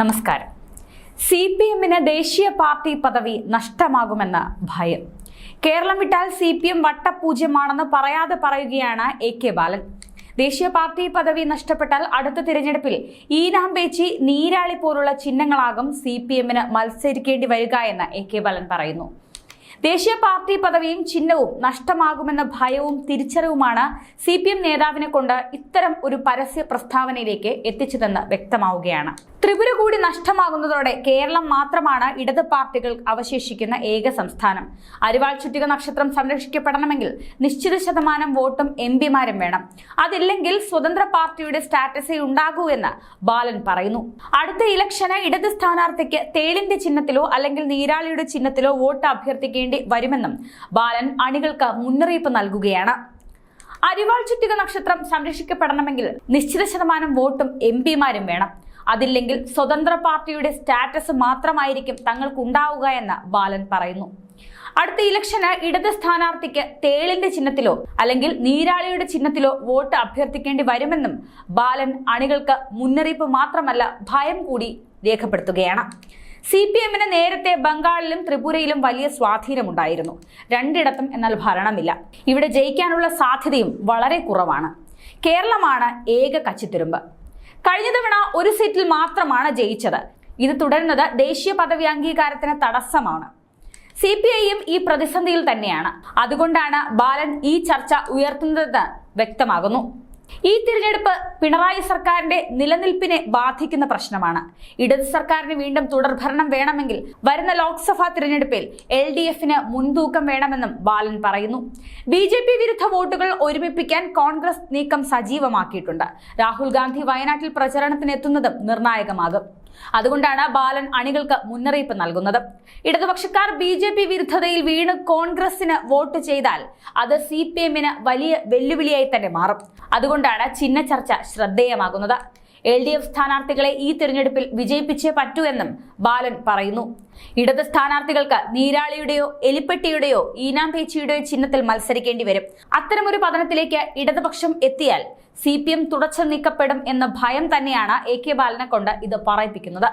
നമസ്കാരം. C P എമ്മിന് ദേശീയ പാർട്ടി പദവി നഷ്ടമാകുമെന്ന ഭയം. കേരളം വിട്ടാൽ സി പി എം വട്ടപൂജ്യമാണെന്ന് പറയാതെ പറയുകയാണ് എ കെ ബാലൻ. ദേശീയ പാർട്ടി പദവി നഷ്ടപ്പെട്ടാൽ അടുത്ത തിരഞ്ഞെടുപ്പിൽ ഈനാം പേച്ചി നീരാളി പോലുള്ള ചിഹ്നങ്ങളാകും സി പി എമ്മിന് മത്സരിക്കേണ്ടി വരിക എന്ന് എ കെ ബാലൻ പറയുന്നു. ദേശീയ പാർട്ടി പദവിയും ചിഹ്നവും നഷ്ടമാകുമെന്ന ഭയവും തിരിച്ചറിവുമാണ് സി പി എം നേതാവിനെ കൊണ്ട് ഇത്തരം ഒരു പരസ്യ പ്രസ്താവനയിലേക്ക് എത്തിച്ചതെന്ന് വ്യക്തമാവുകയാണ്. ത്രിപുര കൂടി നഷ്ടമാകുന്നതോടെ കേരളം മാത്രമാണ് ഇടത് പാർട്ടികൾ അവശേഷിക്കുന്ന ഏക സംസ്ഥാനം. അരിവാൾ ചുറ്റിക നക്ഷത്രം സംരക്ഷിക്കപ്പെടണമെങ്കിൽ നിശ്ചിത ശതമാനം വോട്ടും എം പിമാരും വേണം. അതില്ലെങ്കിൽ സ്വതന്ത്ര പാർട്ടിയുടെ സ്റ്റാറ്റസേ ഉണ്ടാകൂ എന്ന് ബാലൻ പറയുന്നു. അടുത്ത ഇലക്ഷന് ഇടത് സ്ഥാനാർത്ഥിക്ക് തേളിന്റെ ചിഹ്നത്തിലോ അല്ലെങ്കിൽ നീരാളിയുടെ ചിഹ്നത്തിലോ വോട്ട് അഭ്യർത്ഥിക്കേണ്ടി വരുമെന്നും ബാലൻ അണികൾക്ക് മുന്നറിയിപ്പ് നൽകുകയാണ്. അരിവാൾ ചുറ്റിക നക്ഷത്രം സംരക്ഷിക്കപ്പെടണമെങ്കിൽ നിശ്ചിത ശതമാനം വോട്ടും എം പിമാരും വേണം. അതില്ലെങ്കിൽ സ്വതന്ത്ര പാർട്ടിയുടെ സ്റ്റാറ്റസ് മാത്രമായിരിക്കും തങ്ങൾക്ക് ഉണ്ടാവുക എന്ന് ബാലൻ പറയുന്നു. അടുത്ത ഇലക്ഷന് ഇടത് സ്ഥാനാർത്ഥിക്ക് തേളിന്റെ ചിഹ്നത്തിലോ അല്ലെങ്കിൽ നീരാളിയുടെ ചിഹ്നത്തിലോ വോട്ട് അഭ്യർത്ഥിക്കേണ്ടി വരുമെന്നും ബാലൻ അണികൾക്ക് മുന്നറിയിപ്പ് മാത്രമല്ല ഭയം കൂടി രേഖപ്പെടുത്തുകയാണ്. സി പി എമ്മിന് നേരത്തെ ബംഗാളിലും ത്രിപുരയിലും വലിയ സ്വാധീനമുണ്ടായിരുന്നു. രണ്ടിടത്തും എന്നാൽ ഭരണമില്ല. ഇവിടെ ജയിക്കാനുള്ള സാധ്യതയും വളരെ കുറവാണ്. കേരളമാണ് ഏക കച്ചിത്തുരുമ്പ്. കഴിഞ്ഞ തവണ ഒരു സീറ്റിൽ മാത്രമാണ് ജയിച്ചത്. ഇത് തുടരുന്നത് ദേശീയ പദവി അംഗീകാരത്തിന് തടസ്സമാണ്. സി പി ഐയും ഈ പ്രതിസന്ധിയിൽ തന്നെയാണ്. അതുകൊണ്ടാണ് ബാലൻ ഈ ചർച്ച ഉയർത്തുന്നതെന്ന് വ്യക്തമാകുന്നു. ഈ തിരഞ്ഞെടുപ്പ് പിണറായി സർക്കാരിന്റെ നിലനിൽപ്പിനെ ബാധിക്കുന്ന പ്രശ്നമാണ്. ഇടത് സർക്കാരിന് വീണ്ടും തുടർഭരണം വേണമെങ്കിൽ വരുന്ന ലോക്സഭാ തിരഞ്ഞെടുപ്പിൽ എൽ ഡി എഫിന് മുൻതൂക്കം വേണമെന്നും ബാലൻ പറയുന്നു. ബി ജെ പി വിരുദ്ധ വോട്ടുകൾ ഒരുമിപ്പിക്കാൻ കോൺഗ്രസ് നീക്കം സജീവമാക്കിയിട്ടുണ്ട്. രാഹുൽ ഗാന്ധി വയനാട്ടിൽ പ്രചരണത്തിനെത്തുന്നതും നിർണായകമാകും. അതുകൊണ്ടാണ് ബാലൻ അണികൾക്ക് മുന്നറിയിപ്പ് നൽകുന്നത്. ഇടതുപക്ഷക്കാർ ബി ജെ പി വിരുദ്ധതയിൽ വീണ് കോൺഗ്രസിന് വോട്ട് ചെയ്താൽ അത് സി പി എമ്മിന് വലിയ വെല്ലുവിളിയായി തന്നെ മാറും. അതുകൊണ്ടാണ് ചിഹ്ന ചർച്ച ശ്രദ്ധേയമാകുന്നത്. എൽ ഡി എഫ് സ്ഥാനാർത്ഥികളെ ഈ തിരഞ്ഞെടുപ്പിൽ വിജയിപ്പിച്ചേ പറ്റൂ എന്നും ബാലൻ പറയുന്നു. ഇടത് സ്ഥാനാർത്ഥികൾക്ക് നീരാളിയുടെയോ എലിപ്പെട്ടിയുടെയോ ഈനാം പേച്ചിയുടെയോ ചിഹ്നത്തിൽ മത്സരിക്കേണ്ടി വരും. അത്തരമൊരു പതനത്തിലേക്ക് ഇടതുപക്ഷം എത്തിയാൽ സി പി എം തുടച്ചു നീക്കപ്പെടും എന്ന ഭയം തന്നെയാണ് എ കെ ബാലനെ കൊണ്ട് ഇത് പറയിപ്പിക്കുന്നത്.